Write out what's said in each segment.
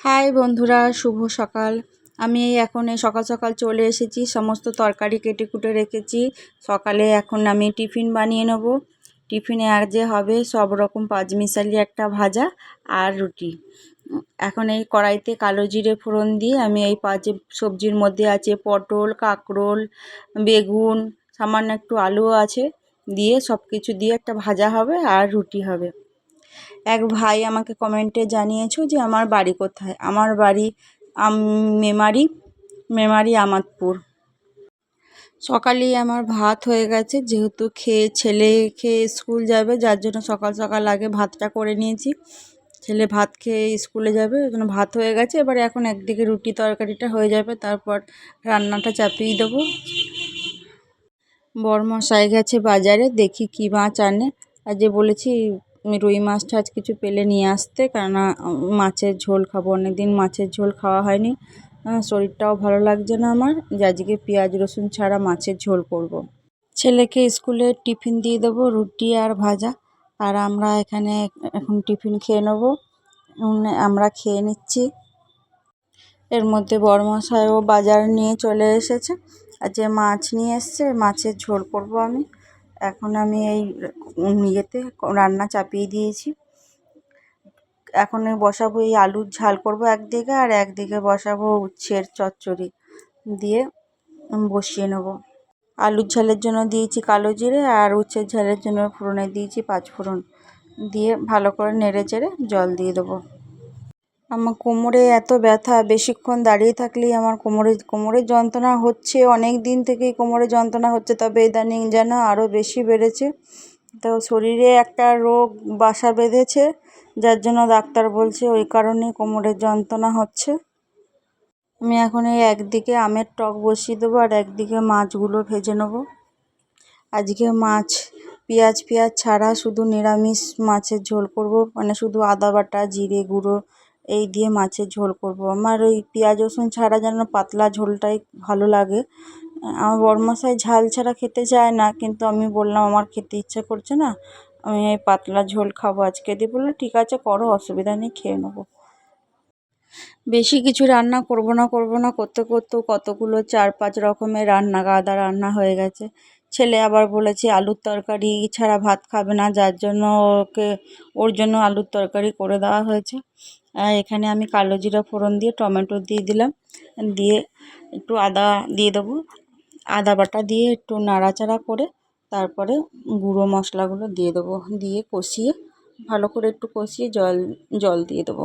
High বন্ধুরা, শুভ সকাল। আমি এখন এই সকাল সকাল চলে এসেছি, সমস্ত তরকারি কেটে কুটে রেখেছি। সকালে এখন আমি টিফিন বানিয়ে নেব। টিফিনে আর যে হবে সব রকম পাঁচমিশালি একটা ভাজা আর রুটি। এখন এই কড়াইতে কালো জিরে ফোড়ন দিয়ে আমি এই পাঁচ সবজির মধ্যে আছে পটল, কাঁকরোল, বেগুন, সামান্য একটু আলুও আছে। দিয়ে সব কিছু দিয়ে একটা ভাজা হবে আর রুটি হবে। এক ভাই আমাকে কমেন্টে জানিয়েছো যে আমার বাড়ি কোথায়? আমার বাড়ি মেমারি মেমারি আমাদপুর। সকালেই আমার ভাত হয়ে গেছে, যেহেতু খেয়ে, ছেলে খেয়ে স্কুল যাবে, যার জন্য সকাল সকাল আগে ভাতটা করে নিয়েছি। ছেলে ভাত খেয়ে স্কুলে যাবে, ওই জন্য ভাত হয়ে গেছে। এবারে এখন একদিকে রুটি তরকারিটা হয়ে যাবে, তারপর রান্নাটা চাপিয়ে দেবো। বরমশাই গেছে বাজারে, দেখি কী মাছ আনে। আর যে বলেছি উম, রুই মাছ টাছ কিছু পেলে নিয়ে আসতে কেননা মাছের ঝোল খাব অনেক দিন মাছের ঝোল খাওয়া হয়নি। শরীরটাও ভালো লাগছে না আমার যে আজকে পেঁয়াজ রসুন ছাড়া মাছের ঝোল করব। ছেলেকে স্কুলে টিফিন দিয়ে দেবো রুটি আর ভাজা আর আমরা এখানে এখন টিফিন খেয়ে নেব। আমরা খেয়ে নিচ্ছি। এর মধ্যে বড়মশাইও বাজার নিয়ে চলে এসেছে। আর যে মাছ নিয়ে এসছে মাছের ঝোল করব আমি। এখন আমি এই ইয়েতে রান্না চাপিয়ে দিয়েছি। এখন আমি বসাবো এই আলুর ঝাল করব একদিকে আর একদিকে বসাবো উচ্ছের চচ্চড়ি দিয়ে বসিয়ে নেব। আলুর ঝালের জন্য দিয়েছি কালো জিরে আর উচ্ছের ঝালের জন্য ফোড়নে দিয়েছি পাঁচ ফোড়ন। দিয়ে ভালো করে নেড়ে চেড়ে জল দিয়ে দেবো। আমার কোমরে এত ব্যথা, বেশিক্ষণ দাঁড়িয়ে থাকলেই আমার কোমরে কোমরের যন্ত্রণা হচ্ছে, অনেক দিন থেকেই কোমরে যন্ত্রণা হচ্ছে, তবে ইদানিং যেন আরও বেশি বেড়েছে। তো শরীরে একটা রোগ বাসা বেঁধেছে, যার জন্য ডাক্তার বলছে ওই কারণে কোমরের যন্ত্রণা হচ্ছে। আমি এখন এই একদিকে আমের টক বসিয়ে দেবো আর একদিকে মাছগুলো ভেজে নেব। আজকে মাছ, পেঁয়াজ পেঁয়াজ ছাড়া শুধু নিরামিষ মাছের ঝোল করব মানে শুধু আদা বাটা, জিরে গুঁড়ো এই দিয়ে মাছের ঝোল করব। আমার ওই পেঁয়াজ, রসুন ছাড়া যেন পাতলা ঝোলটাই ভালো লাগে। আমার বড়মশাই ঝাল ছাড়া খেতে চায় না, কিন্তু আমি বললাম, আমার খেতে ইচ্ছা করছে না, আমি এই পাতলা ঝোল খাব আজকে দিয়ে। বলল, ঠিক আছে, করো, অসুবিধা নেই, খেয়ে নেব। বেশি কিছু রান্না করব না করব না, করতে করতেও কতগুলো চার পাঁচ রকমের রান্না, গাদা রান্না হয়ে গেছে। ছেলে আবার বলেছে, আলুর তরকারি ছাড়া ভাত খাবে না, যার জন্য ওকে, ওর জন্য আলুর তরকারি করে দেওয়া হয়েছে। এখানে আমি কালো জিরা ফোড়ন দিয়ে টমেটো দিয়ে দিলাম। দিয়ে একটু আদা দিয়ে দেবো। আদা বাটা দিয়ে একটু নাড়াচাড়া করে তারপরে গুঁড়ো মশলাগুলো দিয়ে দেবো। দিয়ে কষিয়ে, ভালো করে একটু কষিয়ে জল জল দিয়ে দেবো।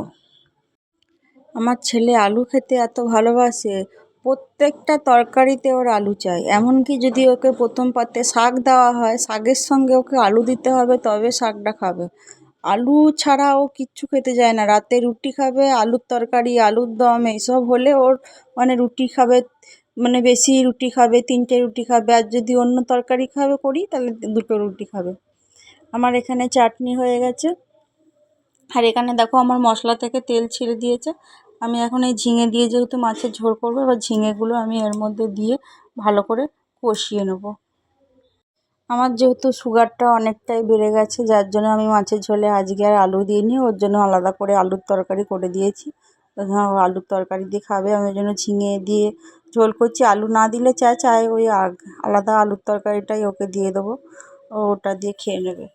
আমার ছেলে আলু খেতে এত ভালোবাসে, প্রত্যেকটা তরকারিতে ওর আলু চাই। এমনকি যদি ওকে প্রথম পাতে শাক দেওয়া হয়, শাকের সঙ্গে ওকে আলু দিতে হবে, তবে শাকটা খাবে। আলু ছাড়া ও কিচ্ছু খেতে চায় না। রাতে রুটি খাবে, আলুর তরকারি, আলুর দম, এইসব হলে ওর মানে রুটি খাবে মানে বেশি রুটি খাবে, তিনটে রুটি খাবে। আর যদি অন্য তরকারি খাবে করি, তাহলে দুটো রুটি খাবে। আমার এখানে চাটনি হয়ে গেছে। আর এখানে দেখো আমার মশলা থেকে তেল ছেড়ে দিয়েছে। আমি এখন এই ঝিঙে দিয়ে যেহেতু মাছের ঝোল করব, এবার ঝিঙেগুলো আমি এর মধ্যে দিয়ে ভালো করে কষিয়ে নেব। আমার যেহেতু সুগারটা অনেকটাই বেড়ে গেছে, যার জন্য আমি মাছের ঝোলে আজকে আর আলু দিইনি, ওর জন্য আলাদা করে আলুর তরকারি করে দিয়েছি। আলুর তরকারি দিয়ে খাবে, আমি জন্য ঝিঙে দিয়ে ঝোল করছি। আলু না দিলে চায় চায় ওই আলাদা আলুর তরকারিটাই ওকে দিয়ে দেবো ওটা দিয়ে খেয়ে নেবে।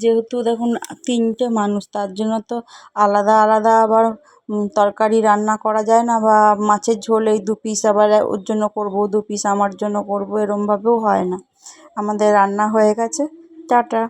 যেহেতু দেখুন, তিনটে মানুষ, তার জন্য তো আলাদা আলাদা আবার তরকারি রান্না করা যায় না বা মাছের ঝোল এই দু পিস আবার ওর জন্য করব দু পিস আমার জন্য করব, এরমভাবেও হয় না। আমাদের রান্না হয়ে গেছে, টাটা।